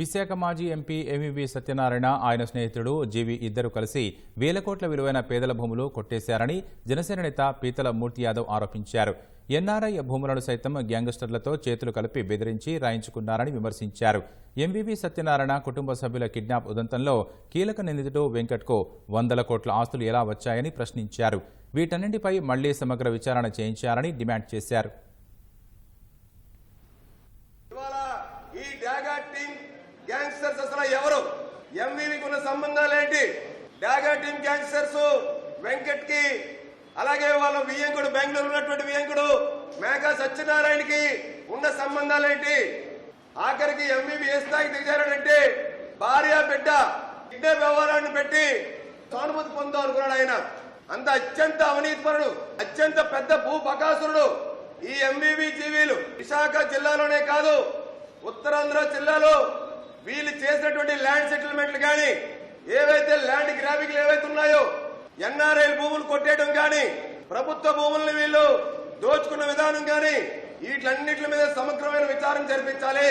విశాఖ మాజీ MP MVV Satyanarayana ఆయన స్నేహితుడు జీవి ఇద్దరు కలిసి వేల కోట్ల విలువైన పేదల భూములు కొట్టేశారని జనసేన నేత పీతల మూర్తి యాదవ్ ఆరోపించారు. ఎన్ఆర్ఐ భూములను సైతం గ్యాంగ్స్టర్లతో చేతులు కలిపి బెదిరించి రాయించుకున్నారని విమర్శించారు. ఎంవివి సత్యనారాయణ కుటుంబ సభ్యుల కిడ్నాప్ ఉదంతంలో కీలక నిందితుడు వెంకట్కు వందల కోట్ల ఆస్తులు ఎలా వచ్చాయని ప్రశ్నించారు. వీటన్నింటిపై మళ్ళీ సమగ్ర విచారణ చేయించాలని డిమాండ్ చేశారు. గ్యాంగ్స్టర్స్ అసలు ఎవరు? ఎంవీవీకి ఉన్న సంబంధాలు ఏంటి? డాగా టీం గ్యాంగ్స్టర్స్ వెంకట్కి అలాగే వాళ్ళ వియంకుడు బెంగళూరు ఉన్నటువంటి వియంకుడు మేఘా సత్యనారాయణకి ఉన్న సంబంధాలు ఏంటి? ఆఖరికి ఎంవీవీ ఏ స్థాయికి దిగారంటే భార్య బిడ్డ ఇద్దరు వ్యవహారాన్ని పెట్టి సానుభూతి పొందాం అనుకున్నాడు ఆయన. అంత అత్యంత అవినీతిపరుడు అత్యంత పెద్ద భూ బకాసురుడు ఈ ఎంవీవీ జీవీలు. విశాఖ జిల్లాలోనే కాదు ఉత్తరాంధ్ర జిల్లాలో వీళ్ళు చేసినటువంటి ల్యాండ్ సెటిల్మెంట్లు కానీ ఏవైతే ల్యాండ్ గ్రాబింగ్లు ఏవైతే ఉన్నాయో ఎన్ఆర్ఐ భూములు కొట్టేయడం కానీ ప్రభుత్వ భూములను వీళ్ళు దోచుకున్న విధానం కానీ వీటన్నిటి మీద సమగ్రమైన విచారం జరిపించాలి.